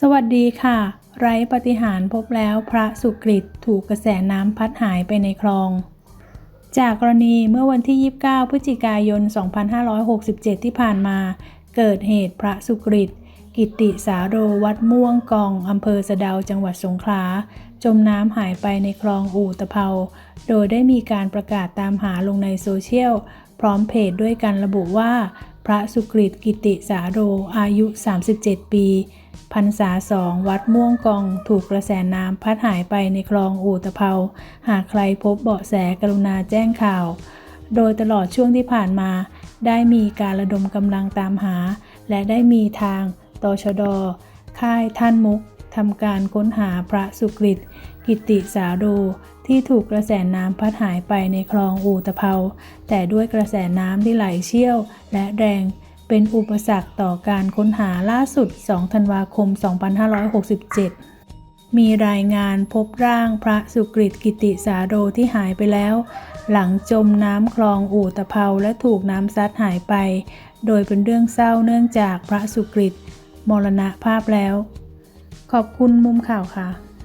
สวัสดีค่ะ ไร้ปฏิหารพบแล้วพระสุกฤตถูกกระแสน้ำพัดหายไปในคลอง จากกรณีเมื่อวันที่ 29 พฤศจิกายน 2567 ที่ผ่านมา เกิดเหตุพระสุกฤต กิติสาโรวัดม่วงกองอำเภอสะเดาจังหวัดสงขลา จมน้ำหายไปในคลองอู่ตะเภา โดยได้มีการประกาศตามหาลงในโซเชียล พร้อมเพจด้วยการระบุว่า พระสุกฤตกิติสาโรอายุ 37 ปีพรรษาสองวัดม่วงกองถูกกระแสน้ำพัดหายไปในคลองอู่ตะเภา หากใครพบเบาะแสกรุณาแจ้งข่าว โดยตลอดช่วงที่ผ่านมา ได้มีการระดมกำลังตามหา และได้มีทาง ตชด ค่ายท่านมุกทำการค้นหาพระสุกฤตกิติสาโรที่ถูกกระแสน้ำพัดหายไปในคลองอู่ตะเภาแต่ด้วยกระแสน้ำที่ไหลเชี่ยว และแรงเป็นอุปสรรคต่อการค้นหาล่าสุด 2 ธันวาคม 2567 มีรายงานพบร่างพระสุกฤตกิติสาโรที่หายไปแล้ว หลังจมน้ำคลองอู่ตะเภาและถูกน้ำซัดหายไป โดยเป็นเรื่องเศร้าเนื่องจากพระสุกฤต มรณภาพแล้ว ขอบคุณมุมข่าวค่ะ